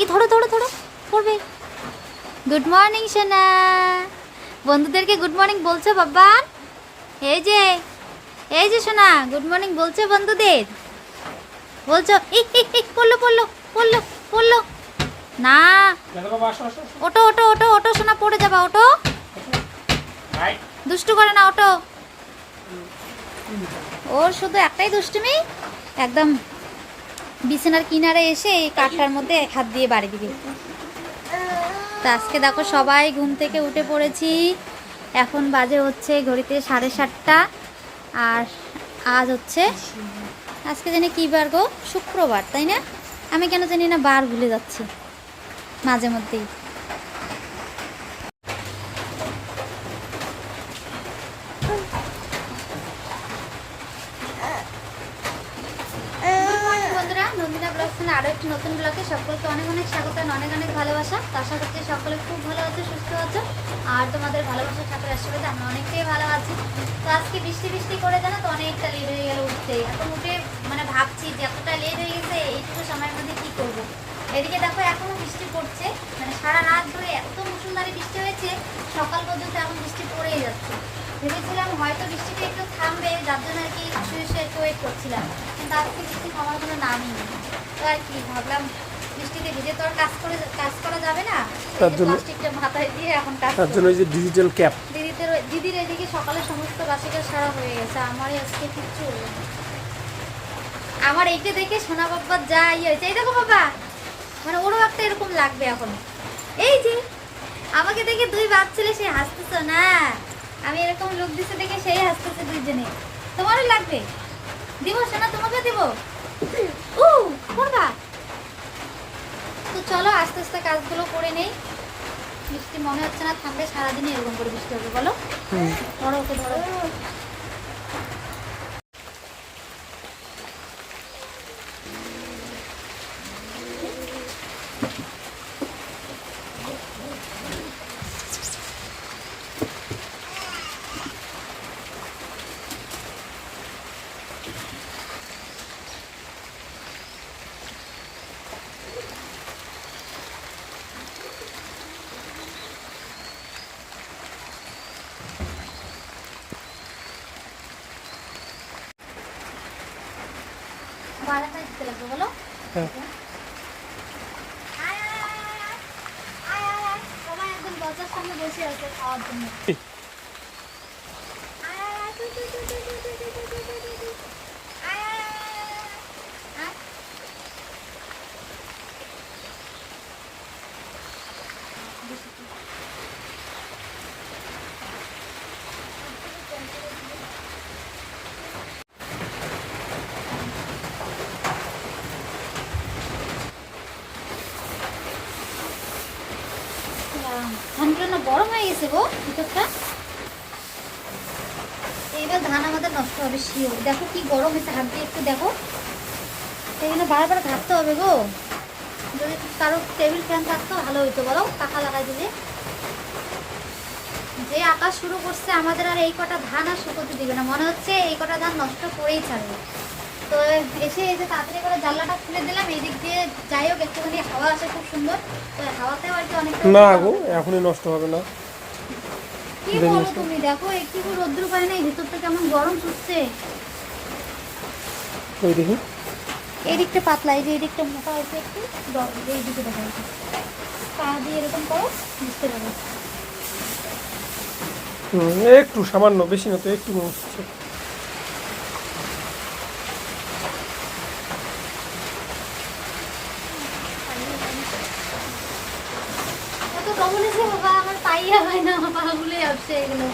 এই ধরো ধরো ধরো পড়বে গুড মর্নিং সোনা। বন্ধুদেরকে গুড মর্নিং বলছো বাবা এই যে এই যে সোনা গুড মর্নিং বলছো বন্ধুদের? বলছো এই, পড়ল পড়ল পড়ল পড়ল। না। ওটো ওটো ওটো ওটো সোনা, পড়ে যাবা, ওটো। দুষ্টু করে না, ওটো। ওর শুধু একটাই দুষ্টুমি, একদম বিছানার কিনারে এসে এই কাঠটার মধ্যে হাত দিয়ে বাড়ি দিবে। তো আজকে দেখো সবাই ঘুম থেকে উঠে পড়েছি। এখন বাজে হচ্ছে ঘড়িতে সাড়ে সাতটা। আর আজ হচ্ছে আজকে জানি কী বার গো? শুক্রবার, তাই না? আমি কেন জানি না বার ভুলে যাচ্ছি। মাঝে মধ্যেই। ব্লগ আরও একটি নতুন ব্লগে সকলকে অনেক অনেক স্বাগত অনেক অনেক ভালোবাসা। তো আশা করছি সকলে খুব ভালো আছে, সুস্থ আছে। আর তোমাদের ভালোবাসা, ঠাকুর আশীর্বাদে আমরা অনেকটাই ভালো আছি। তো আজকে বৃষ্টি বৃষ্টি করে জানো তো অনেকটা লেট হয়ে গেল উঠতে। এখন উঠে মানে ভাবছি যে এতটা লেট হয়ে গেছে, এইটুকু সময়ের মধ্যে কী করব। এদিকে দেখো এখনও বৃষ্টি পড়ছে মানে সারা রাত ধরে এত মুসুলধারে বৃষ্টি হয়েছে, সকাল পর্যন্ত এখন বৃষ্টি পড়েই যাচ্ছে। ভেবেছিলাম হয়তো বৃষ্টিটা একটু থামবে যার জন্য আর কি শুয়ে শুয়ে একটু ওয়েট করছিলাম। কিন্তু আজকে বৃষ্টি থামার কোনো নামই নেই। তো আর কি ভাবলাম বৃষ্টিতে ভিজে তো আর কাজ করে কাজ করা যাবে না। তার জন্য- প্লাস্টিকটা মাথায় দিয়ে এখন কাজ তার জন্য যে ডিজিটাল ক্যাপ দিদিদের দিদির এদিকে সকালে সমস্ত বাসিকা সারা হয়ে গেছে। আমারই আজকে কিচ্ছু হলো না। আমার এইটা দেখে সোনা বাবার যা ইয়ে হয়েছে। এই দেখো বাবা মানে ওরও একটা এরকম লাগবে এখন। এই যে আমাকে দেখে দুই বাপ ছেলে সে হাসতেছ না আমি এরকম লোক দিছে দেখে সেই হাসতেছে দুইজনে। তোমারও লাগবে। দিব সোনা তোমাকে দিব। ও করবা তো চলো আস্তে আস্তে কাজগুলো করে নেই। বৃষ্টি মনে হচ্ছে না থাকবে সারাদিনই এরকম করে বৃষ্টি হবে বলো? ধরো ওকে ধরো। একদম দরজার সামনে বসে আছে খাওয়ার জন্য গরম হয়ে গেছে গো ভিতরটা। এইবার ধান আমাদের নষ্ট হবে শিও দেখো কি গরম হয়েছে, হাত দিয়ে একটু দেখো। এখানে বারবার ঘাটতে হবে গো। যদি কারও টেবিল ফ্যান থাকতো, ভালো হইতো। বলো, পাখা লাগাই দিলে। যে আকাশ শুরু করছে, আমাদের আর এই কটা ধান আর শুকোতে দিবে না। মনে হচ্ছে এই কটা ধান নষ্ট করেই ছাড়বে। তো এসে এই যে তাড়াতাড়ি করে জানলাটা খুলে দিলাম এই দিক দিয়ে যাই হোক একটুখানি হাওয়া আসে খুব সুন্দর। তো হাওয়াতেও আর কি অনেক না গো এখনই নষ্ট হবে না। কি বলো তুমি? দেখো একটু রোদ্র পায় না ভিতরটা কেমন গরম ছুটছে ওই দেখি। এই দিকটা পাতলা এই যে এই দিকটা মোটা হয়েছে একটু এই দিকে দেখা যাচ্ছে। পা দিয়ে এরকম করো বুঝতে পারো হুম, একটু সামান্য বেশি না তো একটু হচ্ছে পাইয়া না আসছে এগুলো।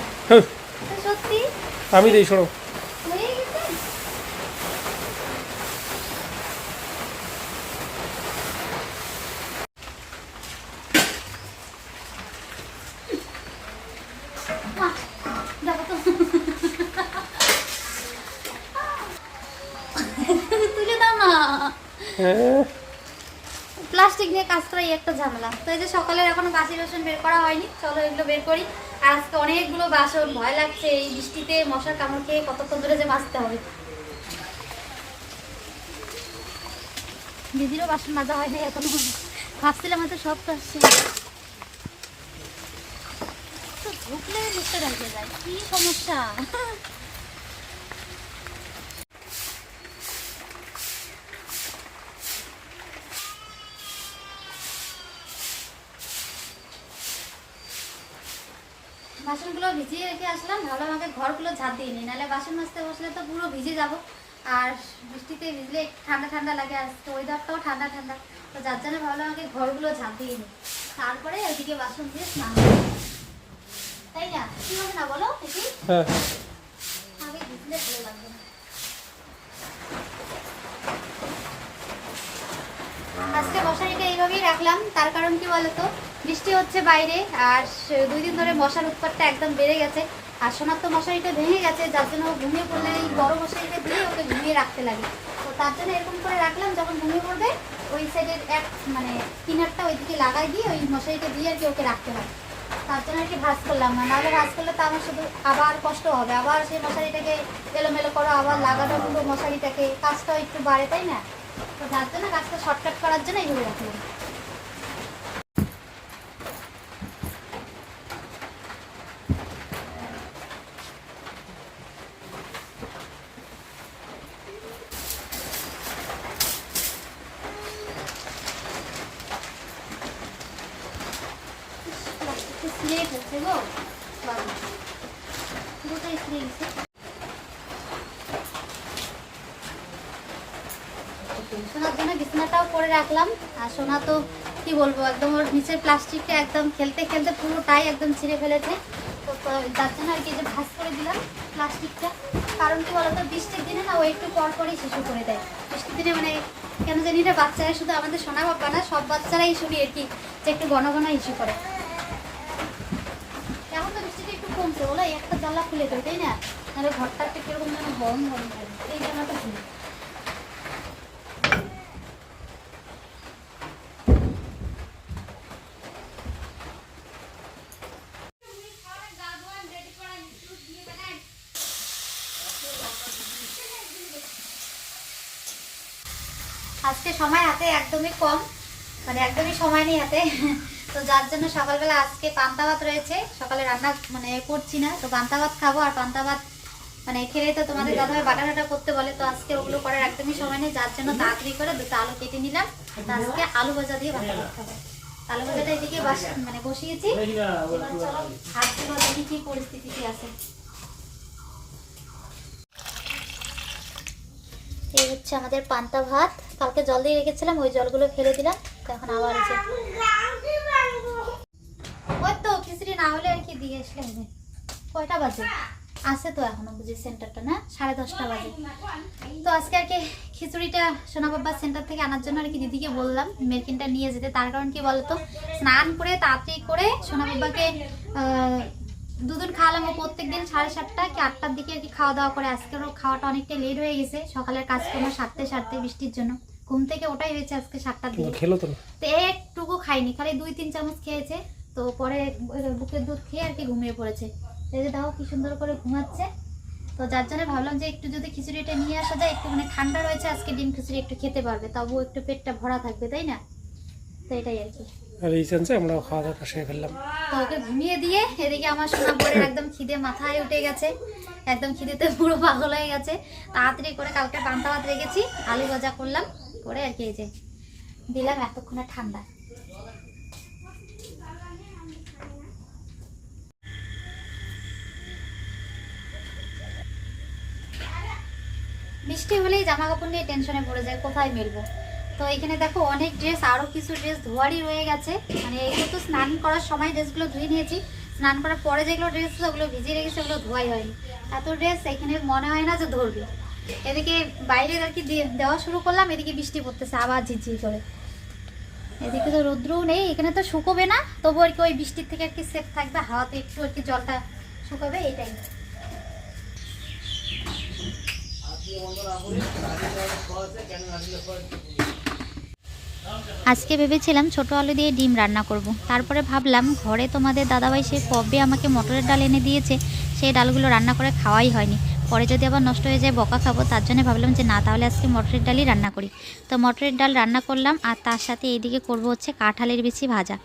সত্যি? আমি দেই শোনো। তুলে প্লাস্টিক নিয়ে কাজ একটা ঝামেলা। তো এই যে সকালের এখনও বাসি বাসন বের করা হয়নি, চলো এগুলো বের করি। আর আজকে অনেকগুলো বাসন, ভয় লাগছে এই বৃষ্টিতে মশার কামড় খেয়ে কতক্ষণ ধরে যে মাজতে হবে। দিদিরও বাসন মাজা হয়নি এখনও। ভাবছিলাম হয়তো সব কাজ। ঢুকলে বুঝতে রেখে যায় কি সমস্যা? বাসনগুলো ভিজিয়ে রেখে আসলাম ভাবলাম আমাকে ঘরগুলো ঝাঁপ দিয়ে নিই নাহলে বাসন মাজতে বসলে তো পুরো ভিজে যাব। আর বৃষ্টিতে ভিজলে ঠান্ডা ঠান্ডা লাগে আর ওয়েদারটাও ঠান্ডা ঠান্ডা তো যার জন্য ভাবলাম আমাকে ঘরগুলো ঝাঁপ দিয়ে নিই। তারপরে ওইদিকে বাসন দিয়ে স্নান তাই না? কি হবে না বলো দেখি? হ্যাঁ। আগে ভিজলে ভালো লাগবে না। আজকে মশারিটা এইভাবেই রাখলাম তার কারণ কি বলতো? বৃষ্টি হচ্ছে বাইরে, আর দুই দিন ধরে মশার উৎপাতটা একদম বেড়ে গেছে। আর সোনার তো মশারিটা ভেঙে গেছে, যার জন্য ঘুমিয়ে পড়লে এই বড় মশারিটা দিয়ে ওকে ঘুমিয়ে রাখতে লাগে। তো তার জন্য এরকম করে রাখলাম, যখন ঘুমিয়ে পড়বে, ওই সাইডের এক মানে কিনারটা ওইদিকে লাগাই দিয়ে ওই মশারিটা দিয়ে আর কি ওকে রাখতে হয়। তার জন্য আর কি ভাজ করলাম না, নাহলে ভাজ করলে তো আমার শুধু আবার কষ্ট হবে। আবার সেই মশারিটাকে এলোমেলো করো আবার লাগানো পুরো মশারিটাকে, কাজটাও একটু বাড়ে, তাই না? তো যার জন্য কাজটা শর্টকাট করার জন্য এইভাবে রাখলাম। সোনার জন্য বিছানাটাও করে রাখলাম। আর সোনা তো, কি বলব, একদম ওর নিচের প্লাস্টিকটা একদম খেলতে খেলতে পুরোটাই একদম ছিঁড়ে ফেলেছে। তো তো যার জন্য আর কি যে ভাঁজ করে দিলাম প্লাস্টিকটা। কারণ কি বলতো, বৃষ্টির দিনে না ও একটু পর পরই শিশু করে দেয়। বৃষ্টির দিনে মানে কেন জানি না, বাচ্চারা শুধু আমাদের সোনা বাবা না, সব বাচ্চারাই শুনি আর কি যে একটু ঘন ঘন ইস্যু করে এখন তো কমছে বলো একটা জানলা খুলে তাই না? ঘরটা একটু কীরকম যেন গরম গরম এই জানলাটা খুলে আজকে সময় হাতে একদমই কম মানে একদমই সময় নেই হাতে। তো যার জন্য সকালবেলা আজকে পান্তা ভাত রয়েছে। সকালে রান্না মানে করছি না। তো পান্তা ভাত খাব আর পান্তা ভাত মানে খেলে তো তোমাদের দাদাভাই বাটা টাটা করতে বলে। তো আজকে ওগুলো করার একদমই সময় নেই। যার জন্য তাড়াতাড়ি করে দুটো আলু কেটে নিলাম। আজকে আলু ভাজা দিয়ে পান্তা ভাত খাব। আলু ভাজাটা এদিকে বাস- মানে বসিয়েছি। দেখি কি পরিস্থিতি কি আছে। এই হচ্ছে আমাদের পান্তা ভাত। কালকে জল দিয়ে রেখেছিলাম ওই জলগুলো ফেলে দিলাম। তো এখন আবার এসে ওই তো খিচড়ি না হলে আর কি দিয়ে আসলে হবে। কয়টা বাজে? আছে তো এখনও বুঝি সেন্টারটা না? সাড়ে দশটা বাজে। তো আজকে আর কি খিচুড়িটা সোনা সেন্টার থেকে আনার জন্য আর কি দিদিকে বললাম মেরকিনটা নিয়ে যেতে। তার কারণ কি বলতো? স্নান করে তাড়াতাড়ি করে সোনা বাবাকে দুদিন খাওয়ালাম ও প্রত্যেক দিন সাড়ে সাতটা কি আটটার দিকে আর কি খাওয়া দাওয়া করে। আজকে ওর খাওয়াটা অনেকটা লেট হয়ে গেছে। সকালের কাজকর্ম সারতে সারতে বৃষ্টির জন্য। ঘুম থেকে ওটাই হয়েছে আজকে সাতটার দিকে। তো একটুকু খাইনি খালি দুই তিন চামচ খেয়েছে। তো পরে বুকের দুধ খেয়ে আর কি ঘুমিয়ে পড়েছে। এই যে দেখো কি সুন্দর করে ঘুমাচ্ছে। তো যার জন্য ভাবলাম যে একটু যদি খিচুড়িটা নিয়ে আসা যায় একটু মানে ঠান্ডা রয়েছে আজকে ডিম খিচুড়ি একটু খেতে পারবে তবুও একটু পেটটা ভরা থাকবে তাই না? তো এটাই আর কি। আর এই চান্সে আমরা খাওয়া দাওয়াটা সেরে ফেললাম। তো ওকে ঘুমিয়ে দিয়ে এদিকে আমার সোনা বোনের একদম খিদে মাথায় উঠে গেছে। একদম খিদেতে পুরো পাগল হয়ে গেছে। তাড়াতাড়ি করে কালকে পান্তা ভাত রেখেছি আলু ভাজা করলাম করে আর কি এই যে দিলাম এতক্ষণে ঠান্ডা বৃষ্টি হলেই জামা কাপড় নিয়ে টেনশনে পড়ে যায়, কোথায় মেলবো? তো এখানে দেখো অনেক ড্রেস আরও কিছু ড্রেস ধোয়ারই রয়ে গেছে। মানে এগুলো তো স্নান করার সময় ড্রেসগুলো ধুয়ে নিয়েছি। স্নান করার পরে যেগুলো ড্রেস ওগুলো ভিজিয়ে রেখেছে ওগুলো ধোয়াই হয়নি। এত ড্রেস এখানে মনে হয় না যে ধরবে। এদিকে বাইরে আর কি দেওয়া শুরু করলাম, এদিকে বৃষ্টি পড়তেছে, আবার ঝিরঝির করে। এদিকে তো রৌদ্রও নেই, এখানে তো শুকোবে না, তবু আর কি ওই বৃষ্টির থেকে আর কি সেফ থাকবে, হাওয়াতে একটু আর কি জলটা শুকাবে এইটাই আজকে ভেবেছিলাম ছোট আলু দিয়ে ডিম রান্না করব। তারপরে ভাবলাম, ঘরে তোমাদের দাদাভাই সে কবে আমাকে মটরের ডাল এনে দিয়েছে, সেই ডালগুলো রান্না করে খাওয়াই হয়নি পরে যদি আবার নষ্ট হয়ে যায়, বকা খাব, তার জন্য ভাবলাম যে, না, তাহলে আজকে মটরের ডালই রান্না করি। তো মটরের ডাল রান্না করলাম, আর তার সাথে এইদিকে করব হচ্ছে কাঁঠালের বিচি ভাজা।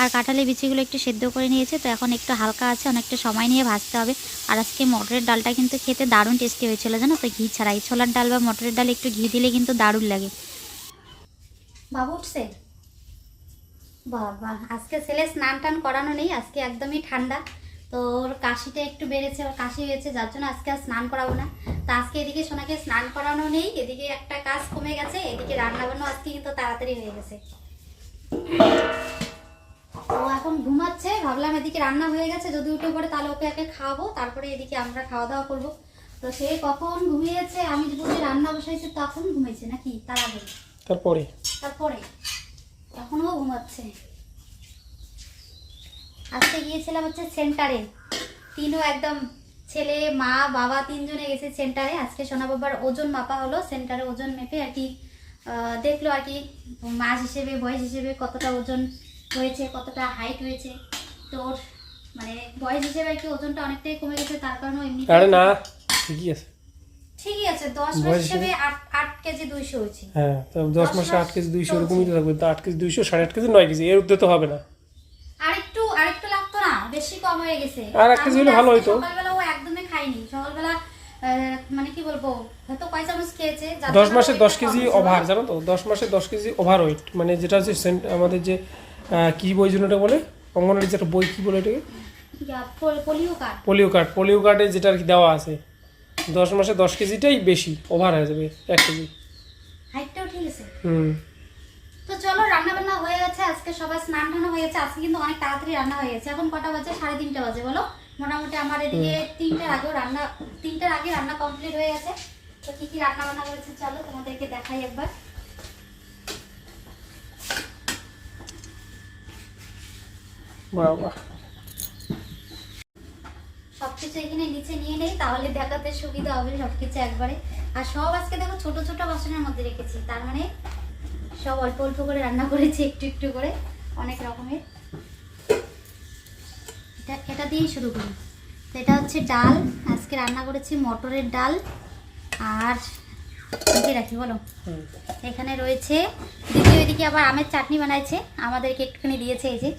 আর কাঁঠালের বিচিগুলো একটু সেদ্ধ করে নিয়েছে, তো এখন একটু হালকা আছে, অনেকটা সময় নিয়ে ভাজতে হবে। আর আজকে মটরের ডালটা কিন্তু খেতে দারুণ টেস্টি হয়েছিল, জানো তো, ঘি ছাড়াই ছোলার ডাল বা মটরের ডাল একটু ঘি দিলে কিন্তু দারুণ লাগে। বাবু উঠছে? বাবা, আজকে ছেলে স্নান টান করানো নেই, আজকে একদমই ঠান্ডা। তো ওর কাশিটা একটু বেড়েছে ওর কাশি হয়েছে যার জন্য আজকে আর স্নান করাবো না। তো আজকে এদিকে সোনাকে স্নান করানো নেই এদিকে একটা কাজ কমে গেছে এদিকে রান্না বান্না আজকে কিন্তু তাড়াতাড়ি হয়ে গেছে। ও এখন ঘুমাচ্ছে ভাবলাম এদিকে রান্না হয়ে গেছে যদি উঠে পড়ে তাহলে ওকে একে খাওয়াবো তারপরে এদিকে আমরা খাওয়া দাওয়া করব। তো সে কখন ঘুমিয়েছে আমি যদি রান্না বসাইছি তখন ঘুমিয়েছে নাকি? তার আগে। তারপরে? তারপরে এখনও ঘুমাচ্ছে। আজকে গিয়েছিলাম হচ্ছে সেন্টারে। তিনও একদম ছেলে মা বাবা তিনজনে গেছে সেন্টারে। আজকে সোনা বাবার ওজন মাপা হলো সেন্টারে ওজন মেপে আর কি দেখল আর কি মাস হিসেবে বয়স হিসেবে কতটা ওজন হয়েছে কতটা হাইট হয়েছে। তো ওর মানে বয়স হিসেবে আর কি ওজনটা অনেকটাই কমে গেছে তার কারণে এমনি আরে না ঠিকই আছে। ঠিকই আছে দশ মাস হিসেবে আট কেজি দুইশো হয়েছে। হ্যাঁ তো মাসে আট কেজি দুইশো চলছে। এরকমই থাকবে। তো আট কেজি দুইশো সাড়ে আট কেজি নয় কেজি এর উদ্যোগ তো হবে না। বেশি কম হয়ে গেছে। আর এক কেজি হলে ভালো হইতো। সকালবেলা ও একদমই খায়নি সকালবেলা মানে কি বলব হয়তো কয় চামচ খেয়েছে যার দশ জন্য মাসে ওইটা দশ কম কেজি ওভার জানো তো? দশ মাসে দশ কেজি ওভার ওয়েট মানে যেটা হচ্ছে আমাদের যে কি বই যেন ওটা বলে? অঙ্গনওয়াড়ি যেটা বই কি বলে এটাকে polio card. Polio card. Polio কার্ডে যেটা আর কি দেওয়া আছে। দশ মাসে দশ কেজিটাই বেশি ওভার হয়ে যাবে এক কেজি। হাইটটাও ঠিক আছে। হুম। তো চলো রান্না বান্না হয়ে গেছে আজকে। সবাই স্নান টানো হয়ে গেছে আজকে কিন্তু অনেক তাড়াতাড়ি রান্না হয়ে গেছে। এখন কটা বাজে? সাড়ে তিনটা বাজে বলো? মোটামুটি আমার এদিকে তিনটার আগেও রান্না তিনটার আগে রান্না কমপ্লিট হয়ে গেছে। তো কি কি রান্না বান্না করেছে চলো তোমাদেরকে দেখাই একবার। সবকিছু এখানে নিচে নিয়ে নেই তাহলে দেখাতে সুবিধা হবে সবকিছু একবারে। আর সব আজকে দেখো ছোট ছোট বাসনের মধ্যে রেখেছি তার মানে সব অল্প অল্প করে রান্না করেছি একটু একটু করে অনেক রকমের। এটা এটা দিয়েই শুরু করি। তো এটা হচ্ছে ডাল। আজকে রান্না করেছি মটরের ডাল। আর কি রাখি বলো। এখানে রয়েছে দিদি ওইদিকে আবার আমের চাটনি বানাইছে। আমাদেরকে একটুখানি দিয়েছে এই যে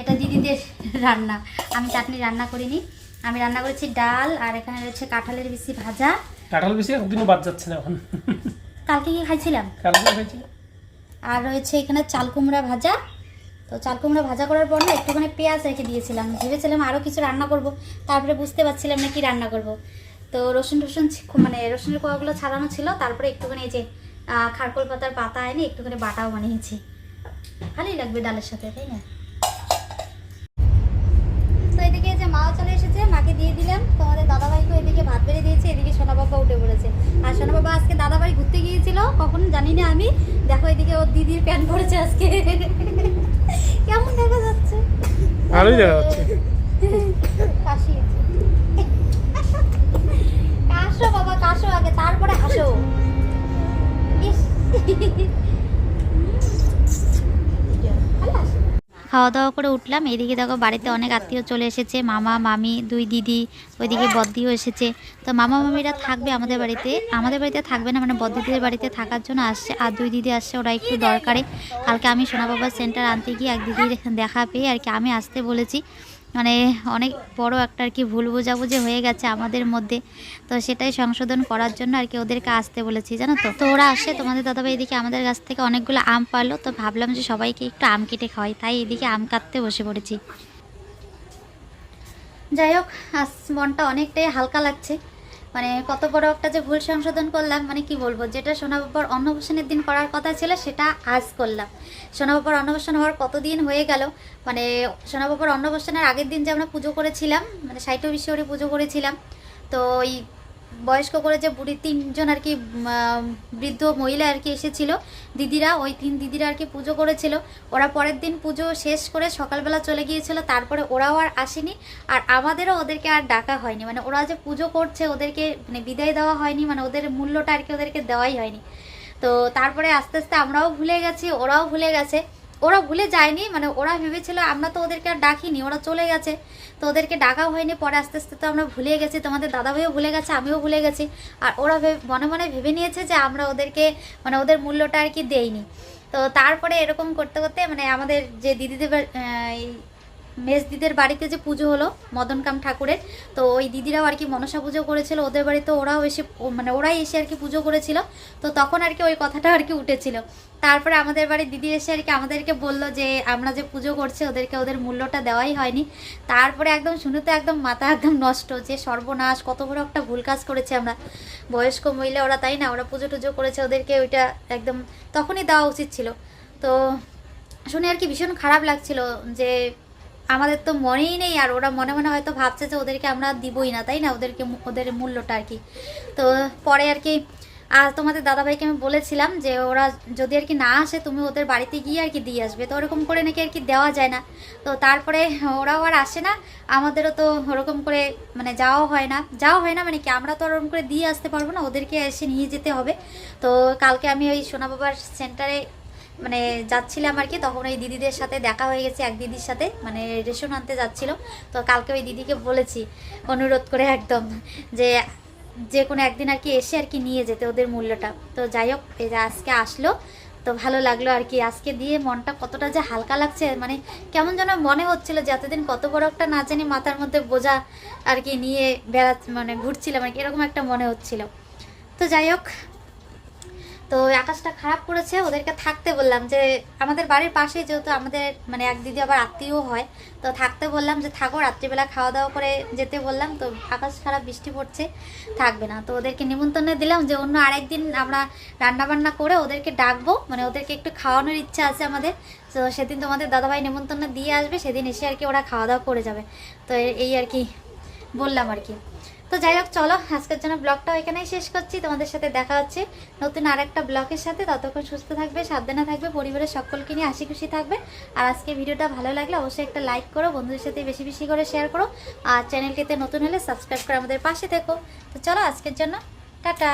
এটা দিদিদের রান্না। আমি চাটনি রান্না করিনি। আমি রান্না করেছি ডাল আর এখানে রয়েছে কাঁঠালের বেশি ভাজা। কাঁঠাল বেশি একদিনও বাদ যাচ্ছে না এখন। কালকে কি খাইছিলাম? কালকে খাইছি আর রয়েছে এখানে চাল কুমড়া ভাজা। তো চাল কুমড়া ভাজা করার পর না একটুখানি পেঁয়াজ রেখে দিয়েছিলাম। ভেবেছিলাম আরও কিছু রান্না করব, তারপরে বুঝতে পারছিলাম না কি রান্না করব। তো রসুন টসুন মানে রসুনের কোয়াগুলো ছাড়ানো ছিল, তারপরে একটুখানি এই যে খারকোল পাতার পাতা এনে একটুখানি বাটাও বানিয়েছি। ভালোই লাগবে ডালের সাথে, তাই না? তো এদিকে মাও চলে এসেছে মাকে দিয়ে দিলাম। তোমাদের দাদাভাইকে এদিকে ভাত বেড়ে দিয়েছে এদিকে সোনা বাবা উঠে পড়েছে। আর সোনা বাবা আজকে দাদাবাড়ি ঘুরতে গিয়েছিল কখন জানি না আমি। দেখো এদিকে ওর দিদির প্যান্ট পরেছে আজকে। কেমন দেখা যাচ্ছে? ভালোই দেখা যাচ্ছে। কাশি। কাশো বাবা কাশো আগে তারপরে হাসো। ইস। ভালো হাসি। খাওয়া দাওয়া করে উঠলাম। এদিকে দেখো বাড়িতে অনেক আত্মীয় চলে এসেছে। মামা মামি দুই দিদি ওইদিকে বদ্দিও এসেছে। তো মামা মামিরা থাকবে আমাদের বাড়িতে। আমাদের বাড়িতে থাকবে না মানে বদ্দিদের বাড়িতে থাকার জন্য আসছে। আর দুই দিদি আসছে ওরা একটু দরকারে। কালকে আমি সোনা বাবার সেন্টার আনতে গিয়ে এক দিদির দেখা পেয়ে আর কি আমি আসতে বলেছি। মানে অনেক বড় একটা আর কি ভুল বোঝাবুঝি হয়ে গেছে আমাদের মধ্যে। তো সেটাই সংশোধন করার জন্য আর কি ওদেরকে আসতে বলেছি, জানো তো? তো ওরা আসে, তোমাদের দাদাভাই এদিকে আমাদের কাছ থেকে অনেকগুলো আম পারল তো ভাবলাম যে সবাইকে একটু আম কেটে খাওয়াই, তাই এদিকে আম কাটতে বসে পড়েছি। যাই হোক, আজ মনটা অনেকটাই হালকা লাগছে। মানে কত বড় একটা যে ভুল সংশোধন করলাম মানে কি বলব, যেটা সোনা বাবার অন্নপ্রাশনের দিন করার কথা ছিল, সেটা আজ করলাম। সোনা বাবার অন্নপ্রাশন হওয়ার কতদিন হয়ে গেল মানে সোনা বাবার অন্নপ্রাশনের আগের দিন যে আমরা পুজো করেছিলাম মানে সাইটো বিশ্বরে পুজো করেছিলাম, তো ওই বয়স্ক করে যে বুড়ি তিনজন আর কি বৃদ্ধ মহিলা আর কি এসেছিল, দিদিরা, ওই তিন দিদিরা আর কি পুজো করেছিল। ওরা পরের দিন পুজো শেষ করে সকালবেলা চলে গিয়েছিল, তারপরে ওরাও আর আসেনি, আর আমাদেরও ওদেরকে আর ডাকা হয়নি। মানে ওরা যে পুজো করছে, ওদেরকে মানে বিদায় দেওয়া হয়নি মানে ওদের মূল্যটা আর কি ওদেরকে দেওয়াই হয়নি। তো তারপরে আস্তে আস্তে আমরাও ভুলে গেছি, ওরাও ভুলে গেছে। ওরা ভুলে যায়নি মানে ওরা ভেবেছিল আমরা তো ওদেরকে আর ডাকিনি, ওরা চলে গেছে। তো ওদেরকে ডাকা হয়নি, পরে আস্তে আস্তে তো আমরা ভুলে গেছি, তোমাদের দাদাভাইও ভুলে গেছে, আমিও ভুলে গেছি। আর ওরা মনে মনে ভেবে নিয়েছে যে আমরা ওদেরকে মানে ওদের মূল্যটা আর কি দেইনি। তো তারপরে এরকম করতে করতে মানে আমাদের যে দিদিদের বা- আহ, এই মেজ দিদের বাড়িতে যে পুজো হলো মদনকাম ঠাকুরের তো ওই দিদিরাও আর কি মনসা পুজো করেছিল ওদের বাড়িতে ওরাও এসে মানে ওরাই এসে আর কি পুজো করেছিল তো তখন আর কি ওই কথাটা আর কি উঠেছিল। তারপরে আমাদের বাড়ির দিদি এসে আর কি আমাদেরকে বলল যে আমরা যে পুজো করছি ওদেরকে ওদের মূল্যটা দেওয়াই হয়নি। তারপরে একদম শুনে তো একদম মাথা একদম নষ্ট যে সর্বনাশ কত বড় একটা ভুল কাজ করেছে আমরা। বয়স্ক মহিলা ওরা তাই না? ওরা পুজো টুজো করেছে ওদেরকে ওইটা একদম তখনই দেওয়া উচিত ছিল। তো শুনে আর কি ভীষণ খারাপ লাগছিল যে আমাদের তো মনেই নেই আর ওরা মনে মনে হয়তো ভাবছে যে ওদেরকে আমরা দিবই না, তাই না? ওদেরকে ওদের মূল্যটা আর কি। তো পরে আর কি, আর তোমাদের দাদাভাইকে আমি বলেছিলাম যে ওরা যদি আর কি না আসে, তুমি ওদের বাড়িতে গিয়ে আর কি দিয়ে আসবে। তো ওরকম করে নাকি আর কি দেওয়া যায় না। তো তারপরে ওরাও আর আসে না। আমাদেরও তো ওরকম করে মানে যাওয়া হয় না। যাওয়া হয় না মানে কি, আমরা তো ওরকম করে দিয়ে আসতে পারব না। ওদেরকে এসে নিয়ে যেতে হবে। তো কালকে আমি ওই সোনা বাবার সেন্টারে মানে যাচ্ছিলাম আর কি, তখন ওই দিদিদের সাথে দেখা হয়ে গেছে, এক দিদির সাথে মানে রেশন আনতে যাচ্ছিল। তো কালকে ওই দিদিকে বলেছি, অনুরোধ করে একদম, যে যে কোনো একদিন আর কি এসে আর কি নিয়ে যেতে ওদের মূল্যটা। তো যাই হোক, এই যে আজকে আসলো, তো ভালো লাগল আর কি। আজকে দিয়ে মনটা কতটা যে হালকা লাগছে মানে কেমন যেন মনে হচ্ছিল যে এতদিন কত বড় একটা না জানি মাথার মধ্যে বোঝা আর কি নিয়ে বেড়া মানে ঘুরছিলাম আর কি, এরকম একটা মনে হচ্ছিল। তো যাই হোক তো আকাশটা খারাপ করেছে, ওদেরকে থাকতে বললাম যে, আমাদের বাড়ির পাশে যেহেতু আমাদের মানে এক দিদি আবার আত্মীয় হয়, তো থাকতে বললাম যে, থাকো, রাত্রিবেলা খাওয়া দাওয়া করে যেতে বললাম। তো আকাশ খারাপ, বৃষ্টি পড়ছে, থাকবে না। তো ওদেরকে নিমন্ত্রণ দিলাম যে, অন্য আরেকদিন আমরা রান্না বান্না করে ওদেরকে ডাকবো মানে ওদেরকে একটু খাওয়ানোর ইচ্ছা আছে আমাদের। তো সেদিন তোমাদের দাদাভাই নিমন্ত্রণ দিয়ে আসবে, সেদিন এসে আর কি ওরা খাওয়া দাওয়া করে যাবে। তো এই আর কি বললাম আর কি। তো যাই হোক, চলো, আজকের জন্য ব্লগটাও এখানেই শেষ করছি। তোমাদের সাথে দেখা হচ্ছে নতুন আর একটা ব্লগের সাথে। ততক্ষণ সুস্থ থাকবে, সাবধানে থাকবে, পরিবারের সকলকে নিয়ে হাসি খুশি থাকবে। আর আজকে ভিডিওটা ভালো লাগলে অবশ্যই একটা লাইক করো, বন্ধুদের সাথে বেশি বেশি করে শেয়ার করো। আর চ্যানেলটিতে নতুন হলে সাবস্ক্রাইব করে আমাদের পাশে থেকো। তো চলো, আজকের জন্য, টাটা।